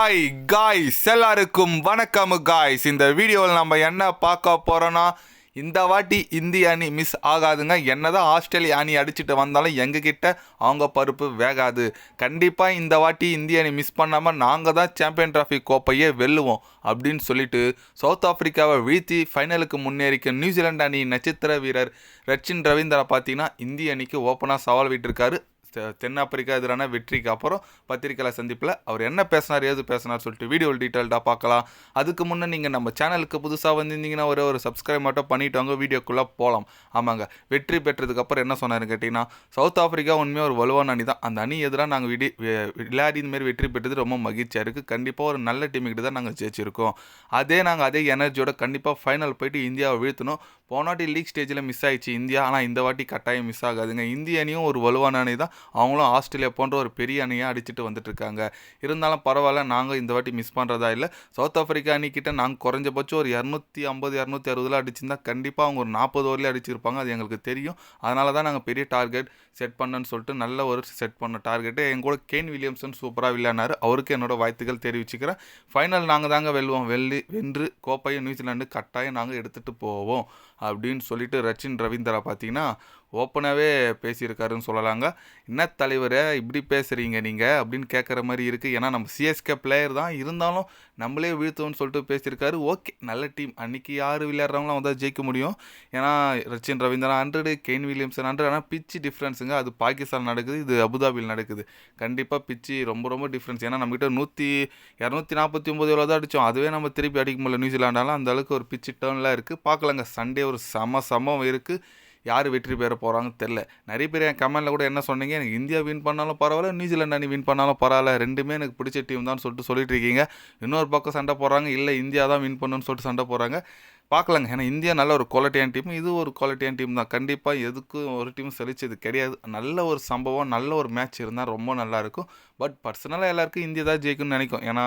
Hi guys எல்லாருக்கும் வணக்கம் guys இந்த வீடியோவில் நம்ம என்ன பார்க்க போகிறோன்னா இந்த வாட்டி இந்திய அணி மிஸ் ஆகாதுங்க. என்னதான் ஆஸ்திரேலிய அணி அடிச்சுட்டு வந்தாலும் எங்ககிட்ட அவங்க பருப்பு வேகாது. கண்டிப்பாக இந்த வாட்டி இந்திய அணி மிஸ் பண்ணாமல் நாங்கள் தான் சாம்பியன் டிராஃபி கோப்பையே வெல்லுவோம் அப்படின்னு சொல்லிட்டு சவுத் ஆப்பிரிக்காவை வீழ்த்தி ஃபைனலுக்கு முன்னேறிக்க நியூசிலாந்து அணி நட்சத்திர வீரர் ரச்சின் ரவீந்திரா பார்த்தீங்கன்னா இந்திய அணிக்கு ஓப்பனாக சவால் விட்டுருக்காரு. தென்னாப்பிரிக்கா எதிரான வெற்றிக்கு அப்புறம் பத்திரிக்கையில் சந்திப்பில் அவர் என்ன பேசினார் ஏது பேசினார் சொல்லிட்டு வீடியோ டீட்டெயில்டாக பார்க்கலாம். அதுக்கு முன்னே நீங்கள் நம்ம சேனலுக்கு புதுசாக வந்திருந்தீங்கன்னா ஒரே ஒரு சப்ஸ்கிரைப் மட்டும் பண்ணிவிட்டு வாங்க வீடியோக்குள்ளே போகலாம் ஆமாங்க வெற்றி பெற்றதுக்கப்புறம் என்ன சொன்னார் கேட்டிங்கன்னா சவுத் ஆஃப்ரிக்கா உண்மையாக ஒரு வலுவான அணி தான். அந்த அணி எதிராக நாங்கள் விடி விளையாடி இந்தமாரி வெற்றி பெற்றது ரொம்ப மகிழ்ச்சியாக இருக்குது கண்டிப்பாக ஒரு நல்ல டீமுக்கிட்ட தான் நாங்கள் ஜெயிச்சிருக்கோம். அதே நாங்கள் அதே எனர்ஜியோட கண்டிப்பாக ஃபைனல் போயிட்டு இந்தியாவை வீழ்த்தணும். போனாட்டி லீக் ஸ்டேஜில் மிஸ் ஆயிடுச்சு இந்தியா. ஆனால் இந்த வாட்டி கட்டாயம் மிஸ் ஆகாதுங்க. இந்திய அணியும் ஒரு வலுவான அணி தான். அவங்களும் ஆஸ்திரேலியா போன்ற ஒரு பெரிய அணியை அடிச்சுட்டு வந்துட்டு இருக்காங்க இருந்தாலும் பரவாயில்ல நாங்கள் இந்த வாட்டி மிஸ் பண்ணுறதா இல்லை. சவுத் ஆஃப்ரிக்கா அணிக்கிட்ட நாங்கள் குறைஞ்சபட்சம் ஒரு இரநூத்தி ஐம்பது இரநூத்தி அறுபதுல அடிச்சிருந்தா கண்டிப்பாக அவங்க ஒரு நாற்பது ஓவர்லேயே அடிச்சிருப்பாங்க அது எங்களுக்கு தெரியும். அதனால தான் நாங்கள் பெரிய டார்கெட் செட் பண்ணேன்னு சொல்லிட்டு நல்ல ஒரு செட் பண்ண டார்கெட்டு எங்கூட கேன் வில்லியம்சன் சூப்பராக விளையாடினார். அவருக்கு என்னோட வாழ்த்துக்கள் தெரிவிச்சுக்கிறேன். ஃபைனல் நாங்கள் தாங்க வெல்லுவோம். வெள்ளி வென்று கோப்பையை நியூசிலாண்டு கட்டாயம் நாங்கள் எடுத்துகிட்டு போவோம். அப்படின்னு சொல்லிட்டு ரச்சின் ரவீந்திரா பார்த்தீங்கன்னா ஓப்பனாகவே பேசியிருக்காருன்னு சொல்லலாங்க. என்ன தலைவரே இப்படி பேசுகிறீங்க நீங்கள் அப்படின்னு கேட்குற மாதிரி இருக்குது ஏன்னா நம்ம சிஎஸ்கே பிளேயர் தான். இருந்தாலும் நம்மளே வீழ்த்தோம்னு சொல்லிட்டு பேசியிருக்காரு. ஓகே நல்ல டீம். அன்றைக்கி யார் விளையாடுறவங்களும் வந்தால் ஜெயிக்க முடியும். ஏன்னா ரச்சின் ரவீந்திரா ஹண்ட்ரடு கெயின் வில்லியம்சன் ஹண்ட்ரட் ஆனால் பிச்சு டிஃப்ரென்ஸுங்க அது பாகிஸ்தான் நடக்குது இது அபுதாபியில் நடக்குது. கண்டிப்பாக பிச்சு ரொம்ப ரொம்ப டிஃப்ரென்ஸ் ஏன்னா நம்மகிட்ட நூற்றி இரநூத்தி நாற்பத்தி ஒம்பது எவ்வளோ தான் அடித்தோம் அதுவே நம்ம திருப்பி அடிக்க முடியல. நியூசிலாண்டாலும் அந்த அளவுக்கு ஒரு பிச்சு டேர்ன்லாம் இருக்குது பார்க்கலாங்க. சண்டே ஒரு சம சமம் இருக்குது யார் வெற்றி பெற போகிறாங்கன்னு தெரில நிறைய பேர் என் கமெண்டில் கூட என்ன சொன்னீங்க? எனக்கு இந்தியா வின் பண்ணாலும் பரவாயில்ல நியூசிலாந்து அணி வின் பண்ணாலும் பரவாயில்ல. ரெண்டுமே எனக்கு பிடிச்ச டீம் தான் சொல்லிட்டு சொல்லிட்டு இருக்கீங்க. இன்னொரு பக்கம் சண்டை போடுறாங்க. இல்லை இந்தியா தான் வின் பண்ணணும்னு சொல்லிட்டு சண்டை போடுறாங்க. பார்க்கலாங்க. ஏன்னா இந்தியா நல்ல ஒரு குவாலிட்டியான டீம் இது ஒரு குவாலிட்டியான டீம் தான். கண்டிப்பாக எதுக்கும் ஒரு டீம் செழிச்சது கிடையாது. நல்ல ஒரு சம்பவம் நல்ல ஒரு மேட்ச் இருந்தால் ரொம்ப நல்லாயிருக்கும் பட் பர்சனலாக எல்லாருக்கும் இந்தியா தான் ஜெயிக்கும்னு நினைக்கும். ஏன்னா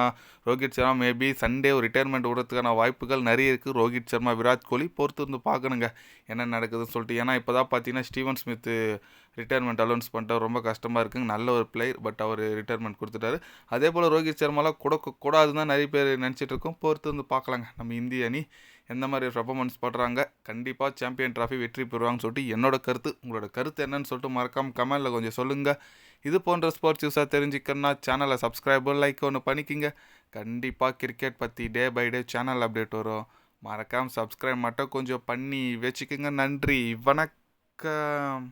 ரோஹித் சர்மா மேபி சண்டே ஒரு ரிட்டையர்மெண்ட் விடுறதுக்கான வாய்ப்புகள் நிறைய இருக்குது ரோஹித் சர்மா விராட் கோலி பொறுத்து வந்து பார்க்கணுங்க. என்ன நடக்குதுன்னு சொல்லிட்டு. ஏன்னா இப்போ தான் பார்த்தீங்கன்னா ஸ்டீவன் ஸ்மித்து ரிட்டையர்மெண்ட் அலௌன்ஸ் பண்ணிட்டு ரொம்ப கஷ்டமாக இருக்குங்க. நல்ல ஒரு பிளேயர் பட் அவர் ரிட்டையர்மெண்ட் கொடுத்துட்டாரு. அதே போல் ரோஹித் சர்மாலாம் கொடுக்க கூடாதுன்னு தான் நிறைய பேர் நினச்சிட்டு இருக்கோம். பொறுத்து வந்து பார்க்கலாங்க. நம்ம இந்திய அணி எந்த மாதிரி பர்ஃபார்மன்ஸ் பண்ணுறாங்க கண்டிப்பாக சாம்பியன் ட்ராஃபி வெற்றி பெறுவாங்கன்னு சொல்லிட்டு என்னோட கருத்து. உங்களோட கருத்து என்னன்னு சொல்லிட்டு மறக்காம கமெண்டில் கொஞ்சம் சொல்லுங்கள் இது போன்ற ஸ்போர்ட்ஸ் நியூஸாக தெரிஞ்சுக்கணும்னா சேனலை சப்ஸ்கிரைபர் லைக் ஒன்று பண்ணிக்கிங்க. கண்டிப்பாக கிரிக்கெட் பற்றி day by day channel update வரும். மறக்காமல் சப்ஸ்கிரைப் மட்டும் கொஞ்சம் பண்ணி வச்சுக்கோங்க. நன்றி. வணக்கம்.